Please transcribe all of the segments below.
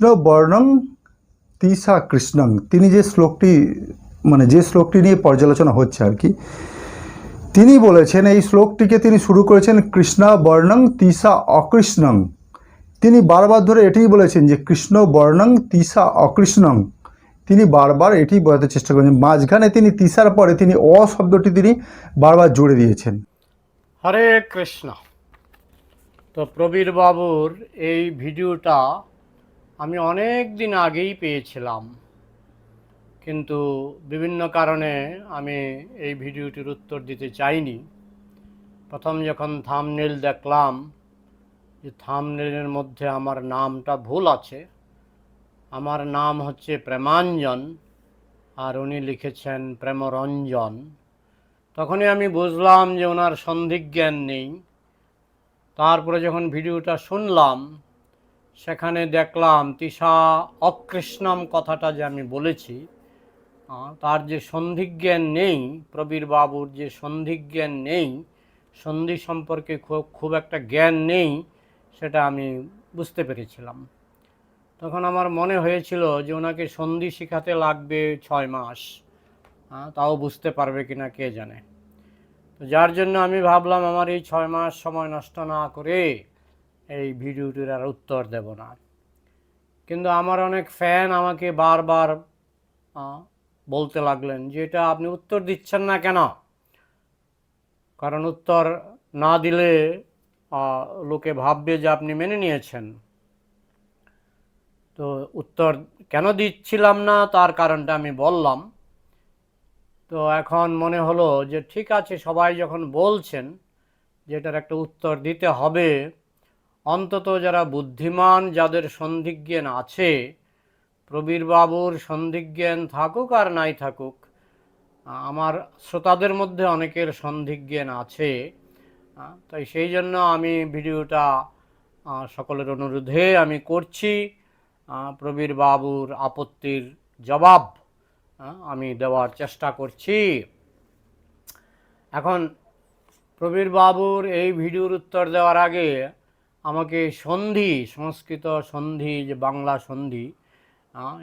কৃষ্ণ বর্ণং তিসা কৃষ্ণং। তিনি যে শ্লোকটি মানে যে শ্লোকটি নিয়ে পর্যালোচনা হচ্ছে আর কি, তিনি বলেছেন এই শ্লোকটিকে তিনি শুরু করেছেন কৃষ্ণা বর্ণং তিসা অকৃষ্ণং। তিনি বারবার ধরে এটাই বলেছেন যে কৃষ্ণ বর্ণং তিসা অকৃষ্ণং। তিনি বারবার এটি বোঝাতে চেষ্টা করেছেন। মাঝখানে তিনি তিসার পরে তিনি অ শব্দটি তিনি বারবার জুড়ে দিয়েছেন। হরে কৃষ্ণ। তো প্রবীর বাবুর এই ভিডিওটা আমি অনেক দিন আগেই পেয়েছিলাম। কিন্তু বিভিন্ন কারণে আমি এই ভিডিওটির উত্তর দিতে চাইনি। প্রথম যখন থামনেল দেখলাম যে থামনেলের মধ্যে আমার নামটা ভুল আছে, আমার নাম হচ্ছে প্রেমাঞ্জন আর উনি লিখেছেন প্রেমরঞ্জন। তখনই আমি বুঝলাম যে ওনার সন্ধিজ্ঞান নেই। তারপরে যখন ভিডিওটা শুনলাম সেখানে দেখলাম তিশা অকৃষ্ণম কথাটা যে আমি বলেছি তার যে সন্ধিজ্ঞান নেই, প্রবীর বাবুর যে সন্ধিজ্ঞান নেই, সন্ধি সম্পর্কে খুব খুব একটা জ্ঞান নেই, সেটা আমি বুঝতে পেরেছিলাম। তখন আমার মনে হয়েছিল যে ওনাকে সন্ধি শেখাতে লাগবে ছয় মাস তাও বুঝতে পারবে কি না কে জানে। তো যার জন্য আমি ভাবলাম আমার এই ছয় মাস সময় নষ্ট না করে এই ভিডিওটির আর উত্তর দেব না। কিন্তু আমার অনেক ফ্যান আমাকে বারবার বলতে লাগলেন যে এটা আপনি উত্তর দিচ্ছেন না কেন? কারণ উত্তর না দিলে লোকে ভাববে যে আপনি মেনে নিয়েছেন। তো উত্তর কেন দিচ্ছিলাম না তার কারণটা আমি বললাম। তো এখন মনে হলো যে ঠিক আছে, সবাই যখন বলছেন যে এটার একটা উত্তর দিতে হবে অন্তত যারা বুদ্ধিমান যাদের সন্ধিজ্ঞান আছে প্রবীর বাবুর সন্ধিজ্ঞান থাকুক আর নাই থাকুক আমার শ্রোতাদের মধ্যে অনেকের সন্ধিজ্ঞান আছে। তাই সেই জন্য আমি ভিডিওটা সকলের অনুরোধে আমি করছি আ, প্রবীর বাবুর আপত্তির জবাব আমি দেওয়ার চেষ্টা করছি। এখন প্রবীর বাবুর এই ভিডিওর উত্তর দেওয়ার আগে আমাকে সন্ধি, সংস্কৃত সন্ধি, যে বাংলা সন্ধি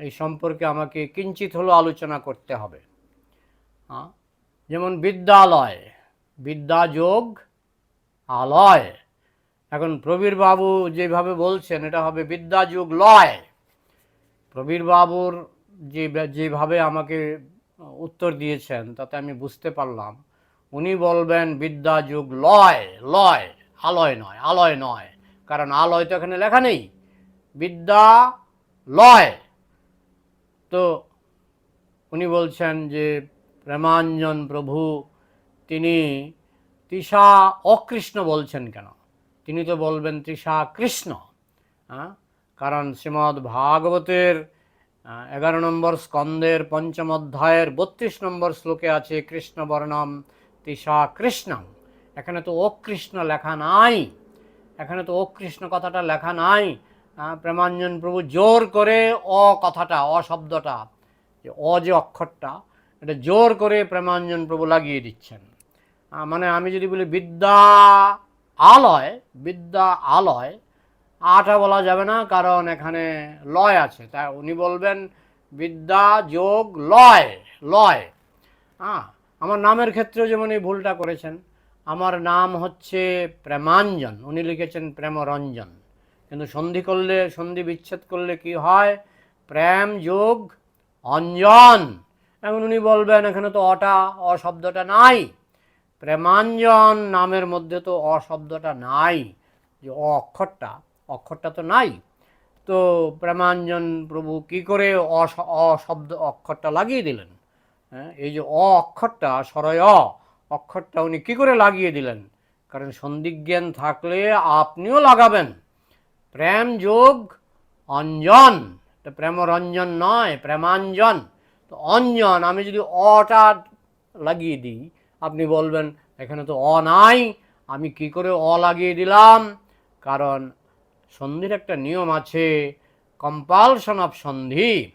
এই সম্পর্কে আমাকে কিঞ্চিত হলো আলোচনা করতে হবে। যেমন বিদ্যালয়, বিদ্যাযোগ, আলয়। এখন প্রবীর বাবু যেভাবে বলছেন, এটা হবে বিদ্যাযুগ লয়। প্রবীর বাবুর যে যেভাবে আমাকে উত্তর দিয়েছেন, তাতে আমি বুঝতে পারলাম। উনি বলবেন বিদ্যাযুগ লয় লয়, আলয় নয় আলয় নয়। কারণ আলয় তো এখানে লেখা নেই। বিদ্যা লয়। তো উনি বলছেন যে, প্রেমাঞ্জন প্রভু, তিনি তৃষা অকৃষ্ণ বলছেন কেন? তিনি তো বলবেন তৃষা কৃষ্ণ। হ্যাঁ কারণ শ্রীমদ্ ভাগবতের এগারো নম্বর স্কন্দের পঞ্চম অধ্যায়ের বত্রিশ নম্বর শ্লোকে আছে কৃষ্ণ বর্ণম তৃষা কৃষ্ণম। এখানে তো অকৃষ্ণ লেখা নাই। এখানে তো অকৃষ্ণ কথাটা লেখা নাই। প্রেমাঞ্জন প্রভু জোর করে অ কথাটা, অ শব্দটা, যে অ যে অক্ষরটা, এটা জোর করে প্রেমাঞ্জন প্রভু লাগিয়ে দিচ্ছেন। মানে আমি যদি বলি বিদ্যা আলয় বিদ্যা আলয়, আটা বলা যাবে না, কারণ এখানে লয় আছে। তাই উনি বলবেন বিদ্যা যোগ লয় লয়। হ্যাঁ আমার নামের ক্ষেত্রেও যেমন এই ভুলটা করেছেন আমার নাম হচ্ছে প্রেমাঞ্জন। উনি লিখেছেন প্রেমরঞ্জন। কিন্তু সন্ধি করলে, সন্ধি বিচ্ছেদ করলে কি হয়? প্রেম যোগ অঞ্জন। এখন উনি বলবেন, এখানে তো অটা অশব্দটা নাই। প্রেমাঞ্জন নামের মধ্যে তো অশব্দটা নাই। যে অ অক্ষরটা অক্ষরটা তো নাই। তো প্রেমাঞ্জন প্রভু কি করে অ শ- অক্ষরটা লাগিয়ে দিলেন? হ্যাঁ এই যে অ অক্ষরটা সরয় অ অক্ষরটা উনি কী করে লাগিয়ে দিলেন? কারণ সন্দিজ্ঞান থাকলে আপনিও লাগাবেন। প্রেম যোগ অঞ্জন। এটা প্রেমরঞ্জন নয়, প্রেমাঞ্জন। তো অঞ্জন, আমি যদি অটা লাগিয়ে দিই, আপনি বলবেন, এখানে তো অ নাই, আমি কি করে অ লাগিয়ে দিলাম? কারণ সন্ধির একটা নিয়ম আছে, compulsion of sandhi,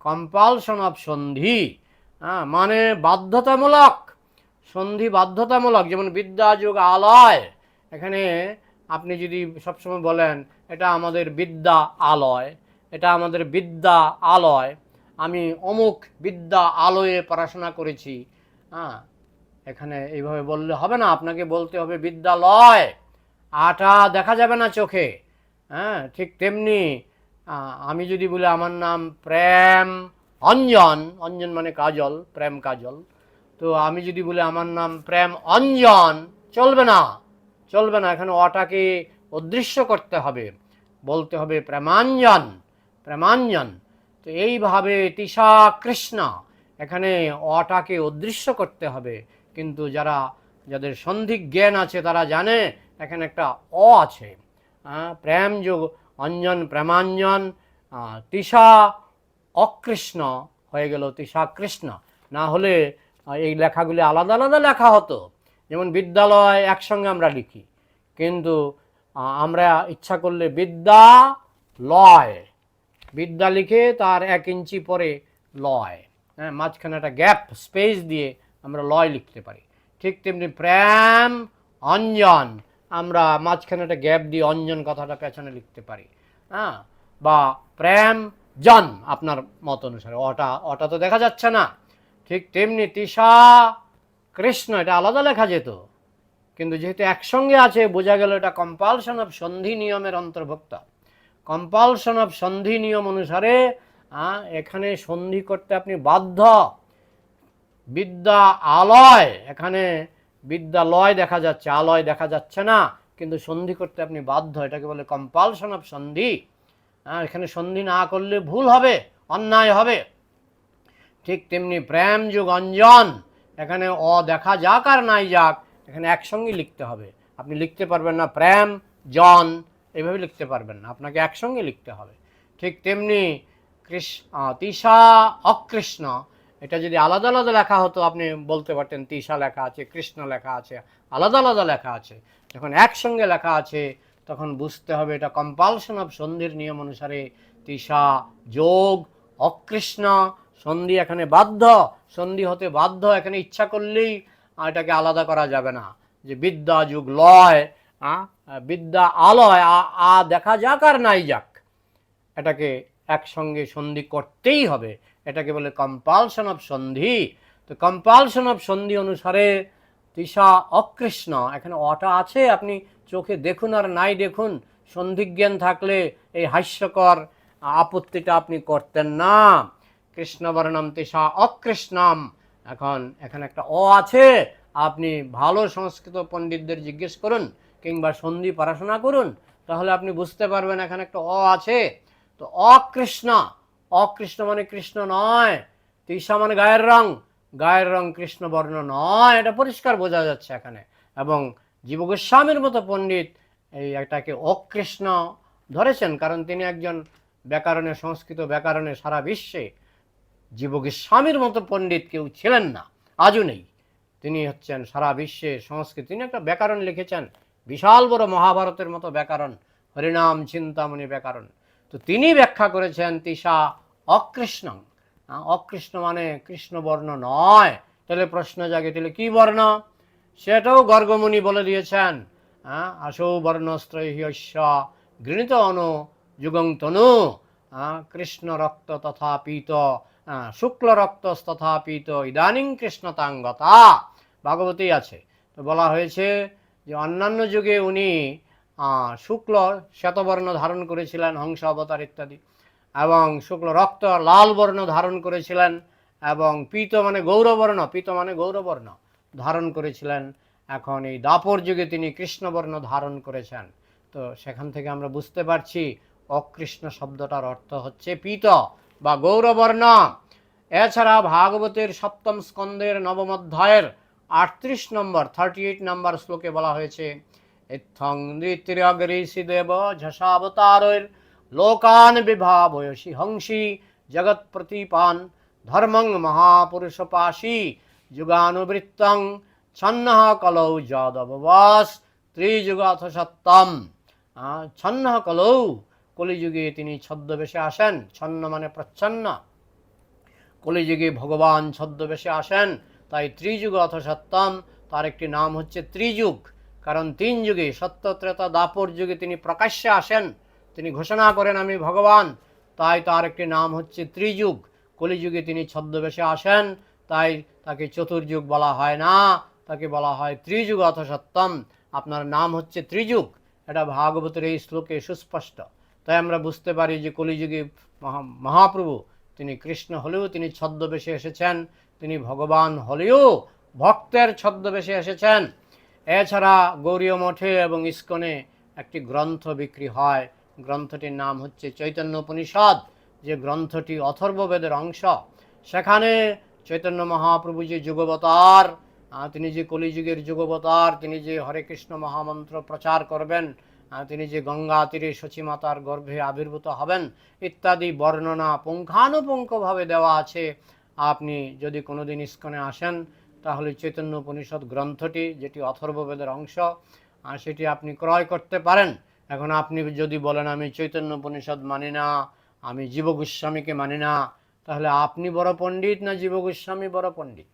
compulsion of sandhi. হ্যাঁ মানে বাধ্যতামূলক। সন্ধি বাধ্যতামূলক যেমন বিদ্যাযুগ আলয়, এখানে আপনি যদি সবসময় বলেন, এটা আমাদের বিদ্যা আলয়, এটা আমাদের বিদ্যা আলয়, আমি অমুক বিদ্যা আলয়ে পড়াশোনা করেছি। হ্যাঁ এখানে এইভাবে বললে হবে না, আপনাকে বলতে হবে বিদ্যালয়, আটা দেখা যাবে না চোখে। হ্যাঁ ঠিক তেমনি আমি যদি বলি আমার নাম প্রেম অঞ্জন অঞ্জন মানে কাজল, প্রেম কাজল। তো আমি যদি বলি আমার নাম প্রেম অঞ্জন, চলবে না চলবে না। এখানে অটাকে অদৃশ্য করতে হবে, বলতে হবে প্রেমাঞ্জন প্রেমাঞ্জন। তো এইভাবে তিশা কৃষ্ণ, এখানে অটাকে অদৃশ্য করতে হবে। কিন্তু যারা, যাদের সন্ধিক জ্ঞান আছে, তারা জানে এখানে একটা অ আছে। প্রেম যোগ অঞ্জন, প্রেমাঞ্জন তিশা অকৃষ্ণ হয়ে গেল, তিশা কৃষ্ণ। না হলে এই লেখাগুলি আলাদা আলাদা লেখা হতো। যেমন বিদ্যালয় একসঙ্গে আমরা লিখি। কিন্তু আমরা ইচ্ছা করলে বিদ্যা লয় বিদ্যা লিখে তার এক ইঞ্চি পরে লয়। হ্যাঁ মাঝখানে একটা গ্যাপ, স্পেস দিয়ে আমরা লয় লিখতে পারি। ঠিক তেমনি প্রেম, অঞ্জন, আমরা মাঝখানে একটা গ্যাপ দিয়ে অঞ্জন কথাটা পেছনে লিখতে পারি। হ্যাঁ বা প্রেম, জন, আপনার মত অনুসারে। অটা অটা তো দেখা যাচ্ছে না। ঠিক তেমনি তিশা, কৃষ্ণ, এটা আলাদা লেখা যেত। কিন্তু যেহেতু একসঙ্গে আছে, বোঝা গেল এটা কম্পালশন অফ সন্ধি নিয়মের অন্তর্ভুক্ত। কম্পালশন অফ সন্ধি নিয়ম অনুসারে এখানে সন্ধি করতে আপনি বাধ্য। বিদ্যা আলয়, এখানে বিদ্যালয় দেখা যাচ্ছে, আলয় দেখা যাচ্ছে না, কিন্তু সন্ধি করতে আপনি বাধ্য, এটাকে বলে কম্পালশন অফ সন্ধি। হ্যাঁ এখানে সন্ধি না করলে ভুল হবে, অন্যায় হবে। ঠিক তেমনি প্রেম যুগ অঞ্জন, এখানে অ দেখা যাক আর নাই যাক, এখানে একসঙ্গে লিখতে হবে। আপনি লিখতে পারবেন না প্রেম, জন, এভাবে লিখতে পারবেন না, আপনাকে একসঙ্গে লিখতে হবে। ঠিক তেমনি কৃষ্ণ তিশা, অকৃষ্ণ, এটা যদি আলাদা আলাদা লেখা হতো, আপনি বলতে পারতেন তিশা লেখা আছে, কৃষ্ণ লেখা আছে, আলাদা আলাদা লেখা আছে। যখন একসঙ্গে লেখা আছে, তখন বুঝতে হবে এটা কম্পালশন অফ সন্ধির নিয়ম অনুসারে তিশা যোগ, অকৃষ্ণ সন্ধি এখানে বাধ্য, সন্ধি হতে বাধ্য, এখানে ইচ্ছা করলেই এটাকে আলাদা করা যাবে না। যে বিদ্যা যুগ লয় বিদ্যা আলয়, আ আ দেখা যাক আর নাই যাক। এটাকে একসঙ্গে সন্ধি করতেই হবে। এটাকে বলে কম্পালশন অফ সন্ধি। তো কম্পালশন অফ সন্ধি অনুসারে তৃষা অকৃষ্ণ, এখানে অটা আছে, আপনি চোখে দেখুন আর নাই দেখুন, সন্ধিজ্ঞান থাকলে এই হাস্যকর আপত্তিটা আপনি করতেন না। কৃষ্ণবর্ণম তিশা অকৃষ্ণম। এখন, এখানে একটা অ আছে। আপনি ভালো সংস্কৃত পণ্ডিতদের জিজ্ঞেস করুন কিংবা সন্ধি পড়াশোনা করুন, তাহলে আপনি বুঝতে পারবেন এখানে একটা অ আছে। তো অকৃষ্ণ অকৃষ্ণ মানে কৃষ্ণ নয় তিসা মানে গায়ের রং গায়ের রং কৃষ্ণ বর্ণ নয়, এটা পরিষ্কার বোঝা যাচ্ছে এখানে। এবং জীবগোস্বামীর মতো পণ্ডিত এই এটাকে অকৃষ্ণ ধরেছেন, কারণ তিনি একজন ব্যাকরণে সংস্কৃত ব্যাকরণে সারা বিশ্বে জীবগোস্বামীর মতো পণ্ডিত কেউ ছিলেন না, আজও নেই। তিনি হচ্ছেন সারা বিশ্বে সংস্কৃত, তিনি একটা ব্যাকরণ লিখেছেন, বিশাল বড় মহাভারতের মতো ব্যাকরণ, হরিনাম চিন্তামণি ব্যাকরণ। তো তিনি ব্যাখ্যা করেছেন তিশা অকৃষ্ণ। অকৃষ্ণ মানে কৃষ্ণ বর্ণ নয়। তাহলে প্রশ্ন জাগে, তাহলে কি বর্ণ? সেটাও গর্গমুনি বলে দিয়েছেন। হ্যাঁ আসৌ বর্ণস্ত্রহ্যস্য গৃণীত অনু, যুগং কৃষ্ণ রক্ত তথা পীত। শুক্ল রক্ত তথা পীত ইদানিং কৃষ্ণতাঙ্গতা। ভাগবতী আছে। তো বলা হয়েছে যে অন্যান্য যুগে উনি শুক্ল শ্বেতবর্ণ ধারণ করেছিলেন, হংস অবতার ইত্যাদি, এবং শুক্ল রক্ত লাল বর্ণ ধারণ করেছিলেন, এবং পীত মানে গৌরবর্ণ, পীত মানে গৌরবর্ণ ধারণ করেছিলেন। এখন এই দাপর যুগে তিনি কৃষ্ণবর্ণ ধারণ করেছেন। তো সেখান থেকে আমরা বুঝতে পারছি, অকৃষ্ণ শব্দটার অর্থ হচ্ছে পীত। বা গৌরবর্ণ। এছাড়া ভাগবতের সপ্তম স্কন্দের নবম অধ্যায়ের আটত্রিশ নম্বর থার্টি এইট নম্বর শ্লোকে বলা হয়েছে, ইত্থং নৃত্যগ্রেসি দেব ঝসাবতারের লোকান বিভাবয়সি হংসি জগৎ প্রতিপান ধর্মং মহাপুরুষ পাশি যুগানুবৃত্তং ছন্ন কলৌ যাদবাস ত্রিযুগাথ সত্যম। ছন্ন কলৌ কলিযুগে তিনি ছদ্মবেশে আসেন, ছন্ন মানে প্রচ্ছন্ন। কলিযুগে ভগবান ছদ্মবেশে আসেন, তাই ত্রিযুগ অথ সত্যম তার একটি নাম হচ্ছে ত্রিযুগ। কারণ তিন যুগে সত্য, ত্রেতা, দাপর যুগে তিনি প্রকাশ্যে আসেন, তিনি ঘোষণা করেন, আমি ভগবান। তাই তার একটি নাম হচ্ছে ত্রিযুগ। কলিযুগে তিনি ছদ্মবেশে আসেন, তাই তাকে চতুর্যুগ বলা হয় না, তাকে বলা হয় ত্রিযুগ অথ সত্যম আপনার নাম হচ্ছে ত্রিযুগ। এটা ভাগবতের এই শ্লোকে সুস্পষ্ট। তাই আমরা বুঝতে পারি যে কলিযুগে মহা- মহাপ্রভু তিনি কৃষ্ণ হলেও তিনি ছদ্মবেশে এসেছেন, তিনি ভগবান হলেও ভক্তের ছদ্মবেশে এসেছেন। এছাড়া গৌরীয় মঠে এবং ইস্কনে একটি গ্রন্থ বিক্রি হয়। গ্রন্থটির নাম হচ্ছে চৈতন্য উপনিষদ। যে গ্রন্থটি অথর্ববেদের অংশ, সেখানে চৈতন্য মহাপ্রভু যে যুগবতার তিনি যে কলিযুগের যুগবতার, তিনি যে হরে কৃষ্ণ মহামন্ত্র প্রচার করবেন তিনি যে গঙ্গা তীরে সচিমাতার গর্ভে আবির্ভূত হবেন, ইত্যাদি বর্ণনা পুঙ্খানুপুঙ্খভাবে দেওয়া আছে। আপনি যদি কোনোদিন ইস্কনে আসেন, তাহলে চৈতন্য উপনিষদ গ্রন্থটি, যেটি অথর্ববেদের অংশ সেটি আপনি ক্রয় করতে পারেন। এখন আপনি যদি বলেন, আমি চৈতন্য উপনিষদ মানি না, আমি জীব গোস্বামীকে মানি না, তাহলে আপনি বড় পণ্ডিত না জীব গোস্বামী বড় পণ্ডিত?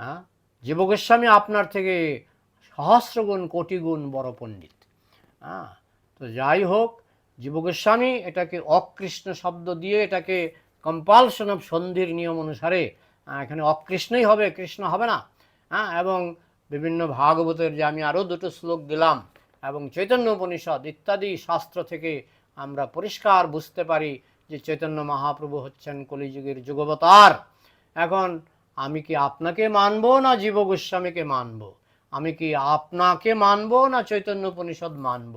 হ্যাঁ? জীব গোস্বামী আপনার থেকে সহস্র গুণ, কোটি গুণ বড় পণ্ডিত। হ্যাঁ তো যাই হোক জীব গোস্বামী এটাকে অকৃষ্ণ শব্দ দিয়ে এটাকে কম্পালশন অফ সন্ধির নিয়ম অনুসারে এখানে অকৃষ্ণই হবে, কৃষ্ণ হবে না। হ্যাঁ এবং বিভিন্ন ভাগবতের যে আমি আরও দুটো শ্লোক দিলাম, এবং চৈতন্য উপনিষদ ইত্যাদি শাস্ত্র থেকে আমরা পরিষ্কার বুঝতে পারি যে চৈতন্য মহাপ্রভু হচ্ছেন কলিযুগের যুগবতার। এখন আমি কি আপনাকে মানবো না জীব গোস্বামীকে মানবো? আমি কি আপনাকে মানব না চৈতন্য উপনিষদ মানব?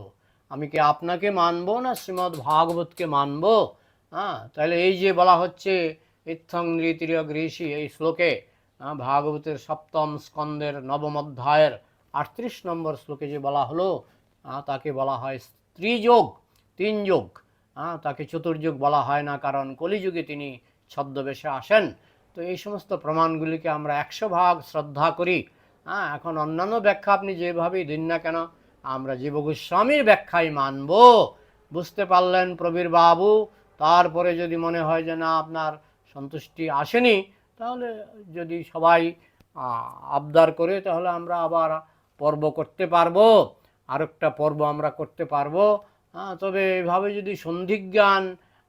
আমি কি আপনাকে মানব না শ্রীমদ্ ভাগবতকে মানব? হ্যাঁ তাহলে এই যে বলা হচ্ছে, ইত্থং নৃতীয় গৃহী এই শ্লোকে ভাগবতের সপ্তম স্কন্দের নবম অধ্যায়ের আটত্রিশ নম্বর শ্লোকে যে বলা হলো তাকে বলা হয় স্ত্রীযোগ তিন যোগ তাকে চতুর্যুগ বলা হয় না, কারণ কলিযুগে তিনি ছদ্মবেশে আসেন। তো এই সমস্ত প্রমাণগুলিকে আমরা একশো ভাগ শ্রদ্ধা করি। হ্যাঁ এখন অন্যান্য ব্যাখ্যা আপনি যেভাবেই দিন না কেন আমরা জীব গোস্বামীর ব্যাখ্যাই মানব। বুঝতে পারলেন প্রবীর বাবু? তারপরে যদি মনে হয় যে না আপনার সন্তুষ্টি আসেনি তাহলে যদি সবাই আবদার করে তাহলে আমরা আবার পর্ব করতে পারব। আরেকটা পর্ব আমরা করতে পারব। হ্যাঁ, তবে এভাবে যদি সন্ধিজ্ঞান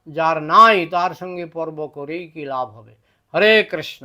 যার নাই তার সঙ্গে পর্ব করেই কি লাভ হবে? হরে কৃষ্ণ।